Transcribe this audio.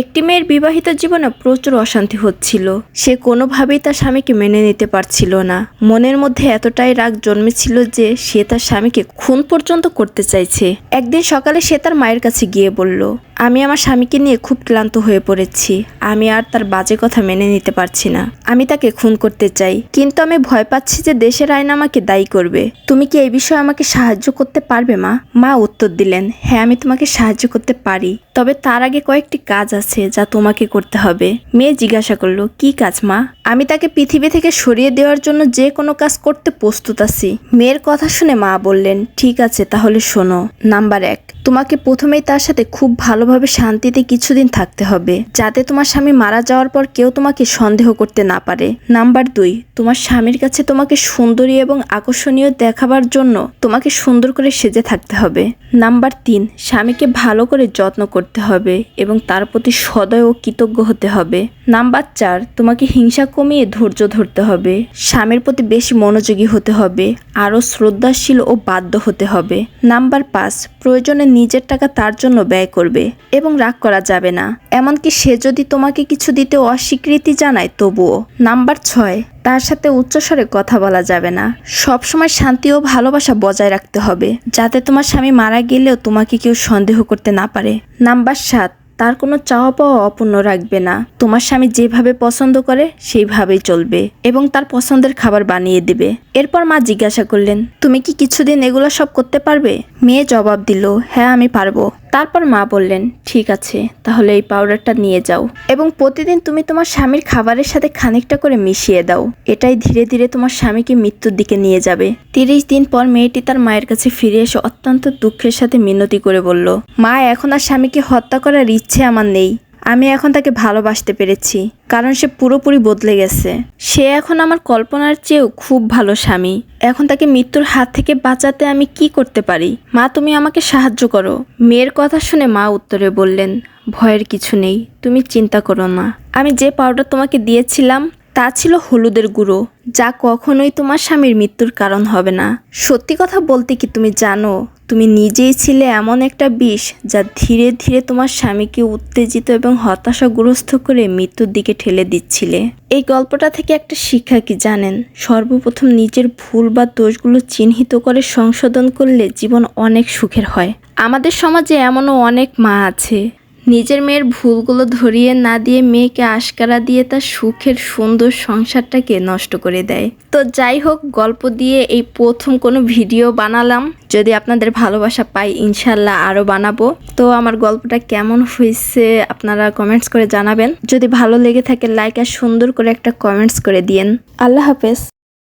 একটি মেয়ের বিবাহিত জীবনে প্রচুর অশান্তি হচ্ছিল। সে কোনোভাবেই তার স্বামীকে মেনে নিতে পারছিল না। মনের মধ্যে এতটাই রাগ জন্মেছিল যে সে তার স্বামীকে খুন পর্যন্ত করতে চাইছে। একদিন সকালে সে তার মায়ের কাছে গিয়ে বলল আমি আমার স্বামীকে নিয়ে খুব ক্লান্ত হয়ে পড়েছি। আমি আর তার বাজে কথা মেনে নিতে পারছি না। আমি তাকে খুন করতে চাই। কিন্তু আমি ভয় পাচ্ছি যে দেশের আইন আমাকে দায়ী করবে। তুমি কি এই বিষয়ে আমাকে সাহায্য করতে পারবে, মা? মা উত্তর দিলেন হ্যাঁ আমি তোমাকে সাহায্য করতে পারি। তবে তার আগে কয়েকটি কাজ আছে যা তোমাকে করতে হবে। মেয়ে জিজ্ঞাসা করল, কি কাজ, মা? আমি তাকে পৃথিবী থেকে সরিয়ে দেওয়ার জন্য যে কোনো কাজ করতে প্রস্তুত আছি। মেয়ের কথা শুনে মা বললেন, ঠিক আছে, তাহলে শোনো। নাম্বার এক তোমাকে প্রথমেই তার সাথে খুব ভালোভাবে শান্তিতে কিছুদিন থাকতে হবে, যাতে তোমার স্বামী মারা যাওয়ার পর কেউ তোমাকে সন্দেহ করতে না পারে। নাম্বার দুই, তোমার স্বামীর কাছে তোমাকে সুন্দরী এবং আকর্ষণীয় দেখাবার জন্য তোমাকে সুন্দর করে সেজে থাকতে হবে। নাম্বার তিন, স্বামীকে ভালো করে যত্ন করতে হবে এবং তার প্রতি সদয় ও কৃতজ্ঞ হতে হবে। নাম্বার চার, তোমাকে হিংসা কমিয়ে ধৈর্য ধরতে হবে। স্বামীর প্রতি বেশি মনোযোগী হতে হবে, আরও শ্রদ্ধাশীল ও বাধ্য হতে হবে। নাম্বার পাঁচ, প্রয়োজনে নিজের টাকা তার জন্য ব্যয় করবে এবং রাগ করা যাবে না। এমনকি সে যদি তোমাকে কিছু দিতে অস্বীকৃতি জানায়, তবুও। নাম্বার ছয়, তার সাথে উচ্চস্বরে কথা বলা যাবে না। সবসময় শান্তি ও ভালোবাসা বজায় রাখতে হবে, যাতে তোমার স্বামী মারা গেলেও তোমাকে কেউ সন্দেহ করতে না পারে। নাম্বার সাত তার কোনো চাওয়া পাওয়া অপূর্ণ রাখবে না। তোমার স্বামী যেভাবে পছন্দ করে, সেইভাবেই চলবে এবং তার পছন্দের খাবার বানিয়ে দেবে। এরপর মা জিজ্ঞাসা করলেন, তুমি কি কিছুদিন এগুলো সব করতে পারবে? মেয়ে জবাব দিল হ্যাঁ আমি পারব। তারপর মা বললেন, ঠিক আছে, তাহলে এই পাউডারটা নিয়ে যাও। এবং প্রতিদিন তুমি তোমার স্বামীর খাবারের সাথে খানিকটা করে মিশিয়ে দাও। এটাই ধীরে ধীরে তোমার স্বামীকে মৃত্যুর দিকে নিয়ে যাবে। তিরিশ দিন পর মেয়েটি তার মায়ের কাছে ফিরে এসে অত্যন্ত দুঃখের সাথে মিনতি করে বলল, মা, এখন আর স্বামীকে হত্যা করার ইচ্ছে আমার নেই। আমি এখন তাকে ভালোবাসতে পেরেছি, কারণ সে পুরোপুরি বদলে গেছে। সে এখন আমার কল্পনার চেয়েও খুব ভালো স্বামী। এখন তাকে মৃত্যুর হাত থেকে বাঁচাতে আমি কি করতে পারি? মা, তুমি আমাকে সাহায্য করো। মেয়ের কথা শুনে মা উত্তরে বললেন, ভয়ের কিছু নেই, তুমি চিন্তা করো না। আমি যে পাউডার তোমাকে দিয়েছিলাম, তা ছিল হলুদের গুঁড়ো, যা কখনোই তোমার স্বামীর মৃত্যুর কারণ হবে না। সত্যি কথা বলতে কি তুমি জানো তুমি নিজেই ছিলে এমন একটা বিষ যা ধীরে ধীরে তোমার স্বামীকে উত্তেজিত এবং হতাশাগ্রস্ত করে মৃত্যুর দিকে ঠেলে দিচ্ছিলে। এই গল্পটা থেকে একটা শিক্ষা কি জানেন? সর্বপ্রথম নিজের ভুল বা দোষগুলো চিহ্নিত করে সংশোধন করলে জীবন অনেক সুখের হয়। আমাদের সমাজে এমনও অনেক মা আছে নিজের মেয়ের ভুলগুলো ধরিয়ে না দিয়ে মেয়েকে আশকারা দিয়ে তার সুখের সুন্দর সংসারটাকে নষ্ট করে দেয়। তো যাই হোক, গল্প দিয়ে এই প্রথম কোনো ভিডিও বানালাম। যদি আপনাদের ভালোবাসা পাই, ইনশাল্লাহ আরও বানাবো। তো আমার গল্পটা কেমন হয়েছে আপনারা কমেন্টস করে জানাবেন। যদি ভালো লেগে থাকে লাইক আর সুন্দর করে একটা কমেন্টস করে দিয়েন। আল্লাহ হাফেজ।